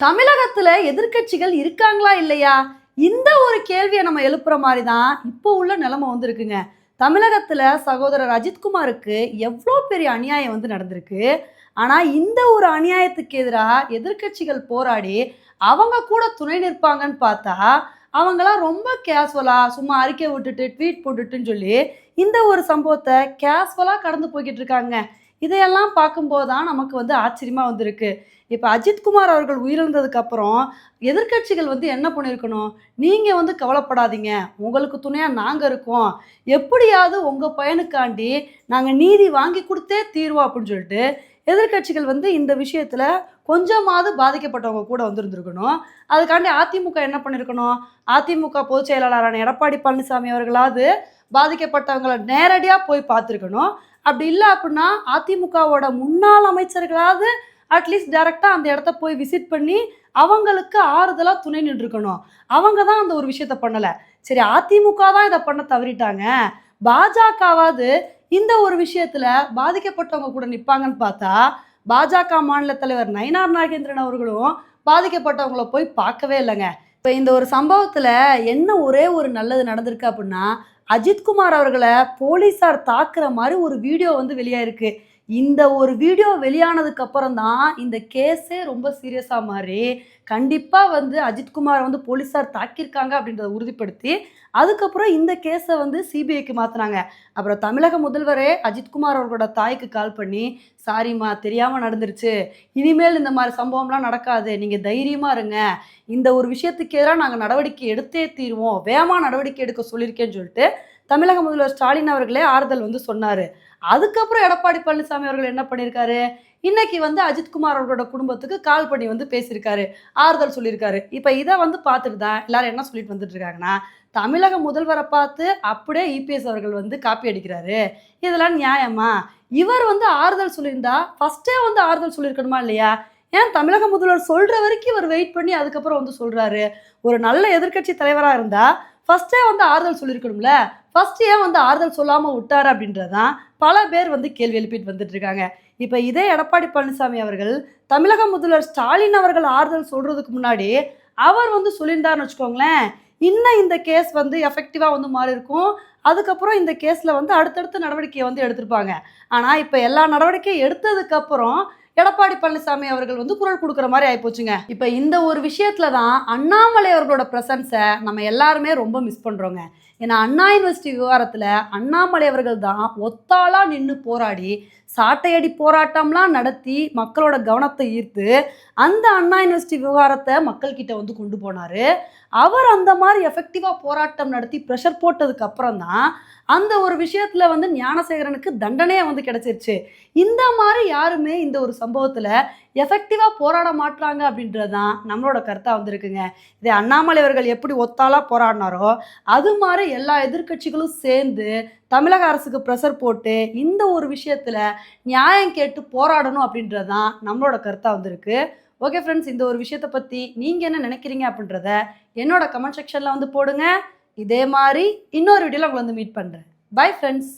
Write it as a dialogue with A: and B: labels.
A: தமிழகத்துல எதிர்க்கட்சிகள் இருக்காங்களா இல்லையா? இந்த ஒரு கேள்வியை நம்ம எழுப்புற மாதிரி தான் இப்போ உள்ள நிலைமை வந்திருக்குங்க. தமிழகத்துல சகோதரர் அஜித்குமாருக்கு எவ்வளோ பெரிய அநியாயம் வந்து நடந்திருக்கு. ஆனா இந்த ஒரு அநியாயத்துக்கு எதிராக எதிர்க்கட்சிகள் போராடி அவங்க கூட துணை நிற்பாங்கன்னு பார்த்தா அவங்களாம் ரொம்ப கேஷுவலா சும்மா அறிக்கை விட்டுட்டு ட்வீட் போட்டுட்டுன்னு சொல்லி இந்த ஒரு சம்பவத்தை கேஷுவலாக கடந்து போய்கிட்டு இருக்காங்க. இதையெல்லாம் பார்க்கும்போது தான் நமக்கு வந்து ஆச்சரியமாக வந்திருக்கு. இப்போ அஜித்குமார் அவர்கள் உயிரிழந்ததுக்கு அப்புறம் எதிர்க்கட்சிகள் வந்து என்ன பண்ணியிருக்கணும்? நீங்கள் வந்து கவலைப்படாதீங்க. உங்களுக்கு துணையாக நாங்கள் இருக்கோம். எப்படியாவது உங்கள் பையனுக்காண்டி நாங்கள் நீதி வாங்கி கொடுத்தே தீர்வோம் அப்படின்னு சொல்லிட்டு எதிர்க்கட்சிகள் வந்து இந்த விஷயத்தில் கொஞ்சமாவது பாதிக்கப்பட்டவங்க கூட வந்திருந்துருக்கணும். அதுக்காண்டி அதிமுக என்ன பண்ணியிருக்கணும் அதிமுக பொதுச் செயலாளரான எடப்பாடி பழனிசாமி அவர்களாவது பாதிக்கப்பட்டவங்களை நேரடியாக போய் பார்த்துருக்கணும். அப்படி இல்லை அப்படின்னா அதிமுகவோட முன்னாள் அமைச்சர்களாவது அட்லீஸ்ட் டைரெக்டாக அந்த இடத்த போய் விசிட் பண்ணி அவங்களுக்கு ஆறுதலாக துணை நின்றுக்கணும். அவங்க தான் அந்த ஒரு விஷயத்த பண்ணலை. சரி அதிமுக தான் இதை பண்ண தவறிட்டாங்க. பாஜகவாவது இந்த ஒரு விஷயத்தில் பாதிக்கப்பட்டவங்க கூட நிற்பாங்கன்னு பார்த்தா பாஜக மாநில தலைவர் நயினார் நாகேந்திரன் அவர்களும் பாதிக்கப்பட்டவங்கள போய் பார்க்கவே இல்லைங்க. இப்போ இந்த ஒரு சம்பவத்தில் என்ன ஒரே ஒரு நல்லது நடந்திருக்கு அப்படின்னா அஜித்குமார் அவர்களை போலீஸார் தாக்குற மாதிரி ஒரு வீடியோ வந்து வெளியாயிருக்கு. இந்த ஒரு வீடியோ வெளியானதுக்கு அப்புறம் தான் இந்த கேஸே ரொம்ப சீரியஸாக மாறி கண்டிப்பாக வந்து அஜித்குமாரை வந்து போலீஸார் தாக்கியிருக்காங்க அப்படின்றத உறுதிப்படுத்தி அதுக்கப்புறம் இந்த கேஸை வந்து சிபிஐக்கு மாற்றினாங்க அப்புறம் தமிழக முதல்வரே அஜித்குமார் அவர்களோட தாய்க்கு கால் பண்ணி சாரிம்மா தெரியாமல் நடந்துருச்சு. இனிமேல் இந்த மாதிரி சம்பவம்லாம் நடக்காது. நீங்கள் தைரியமாக இருங்க. இந்த ஒரு விஷயத்துக்கு எதிராக நாங்கள் நடவடிக்கை எடுத்தே தீருவோம். வேகமாக நடவடிக்கை எடுக்க சொல்லியிருக்கேன்னு சொல்லிட்டு தமிழக முதல்வர் ஸ்டாலின் அவர்களே ஆறுதல் வந்து சொன்னார். அதுக்கப்புறம் எடப்பாடி பழனிசாமி அவர்கள் என்ன பண்ணியிருக்காரு? இன்னைக்கு வந்து அஜித்குமார் அவர்களோட குடும்பத்துக்கு கால் பண்ணி வந்து பேசியிருக்காரு. ஆறுதல் சொல்லியிருக்காரு. இப்போ இதை வந்து பார்த்துட்டு தான் எல்லாரும் என்ன சொல்லிட்டு வந்துட்டு இருக்காங்கன்னா தமிழக முதல்வரை பார்த்து அப்படியே இபிஎஸ் அவர்கள் வந்து காப்பி அடிக்கிறாரு. இதெல்லாம் நியாயமா? இவர் வந்து ஆறுதல் சொல்லியிருந்தா ஃபர்ஸ்டே வந்து ஆறுதல் சொல்லியிருக்கணுமா இல்லையா? ஏன் தமிழக முதல்வர் சொல்ற வரைக்கும் இவர் வெயிட் பண்ணி அதுக்கப்புறம் வந்து சொல்றாரு? ஒரு நல்ல எதிர்க்கட்சி தலைவராக இருந்தா ஃபர்ஸ்டே வந்து ஆறுதல் சொல்லியிருக்கணும்ல? ஃபர்ஸ்ட் ஏன் வந்து ஆறுதல் சொல்லாமல் விட்டார் அப்படின்றதான் பல பேர் வந்து கேள்வி எழுப்பிட்டு வந்துட்டு இருக்காங்க இப்போ இதே எடப்பாடி பழனிசாமி அவர்கள் தமிழக முதல்வர் ஸ்டாலின் அவர்கள் ஆறுதல் சொல்கிறதுக்கு முன்னாடி அவர் வந்து சொல்லியிருந்தாருன்னு வச்சுக்கோங்களேன். இன்னும் இந்த கேஸ் வந்து எஃபெக்டிவாக வந்து மாறி இருக்கும் அதுக்கப்புறம் இந்த கேஸில் வந்து அடுத்தடுத்த நடவடிக்கையை வந்து எடுத்திருப்பாங்க. ஆனால் இப்போ எல்லா நடவடிக்கையும் எடுத்ததுக்கப்புறம் எடப்பாடி பழனிசாமி அவர்கள் வந்து குரல் கொடுக்குற மாதிரி ஆயிப்போச்சுங்க. இப்போ இந்த ஒரு விஷயத்துல தான் அண்ணாமலை அவர்களோட பிரசன்ஸை நம்ம எல்லாருமே ரொம்ப மிஸ் பண்ணுறோங்க ஏன்னா அண்ணா யூனிவர்சிட்டி விவகாரத்தில் அண்ணாமலை அவர்கள் தான் ஒத்தாளாக நின்று போராடி சாட்டையடி போராட்டம்லாம் நடத்தி மக்களோட கவனத்தை ஈர்த்து அந்த அண்ணா யூனிவர்சிட்டி விவகாரத்தை மக்கள்கிட்ட வந்து கொண்டு போனார். அவர் அந்த மாதிரி எஃபெக்டிவாக போராட்டம் நடத்தி ப்ரெஷர் போட்டதுக்கு அப்புறம் தான் அந்த ஒரு விஷயத்தில் வந்து ஞானசேகரனுக்கு தண்டனையே வந்து கிடச்சிருச்சு. இந்த மாதிரி யாருமே இந்த ஒரு சம்பவத்தில் எஃபெக்டிவாக போராட மாட்டாங்க அப்படின்றது தான் நம்மளோட கருத்தாக வந்திருக்குங்க. இதை அண்ணாமலை அவர்கள் எப்படி ஒத்தாலாக போராடினாரோ அது மாதிரி எல்லா எதிர்க்கட்சிகளும் சேர்ந்து தமிழக அரசுக்கு ப்ரெஷர் போட்டு இந்த ஒரு விஷயத்தில் நியாயம் கேட்டு போராடணும் அப்படின்றது தான் நம்மளோட கருத்தாக வந்திருக்கு. ஓகே ஃப்ரெண்ட்ஸ் இந்த ஒரு விஷயத்தை பற்றி நீங்கள் என்ன நினைக்கிறீங்க அப்படின்றத என்னோட கமெண்ட் செக்ஷனில் வந்து போடுங்க. இதே மாதிரி இன்னொரு வீடியோவில் உங்களை வந்து மீட் பண்ணுறேன் பை ஃப்ரெண்ட்ஸ்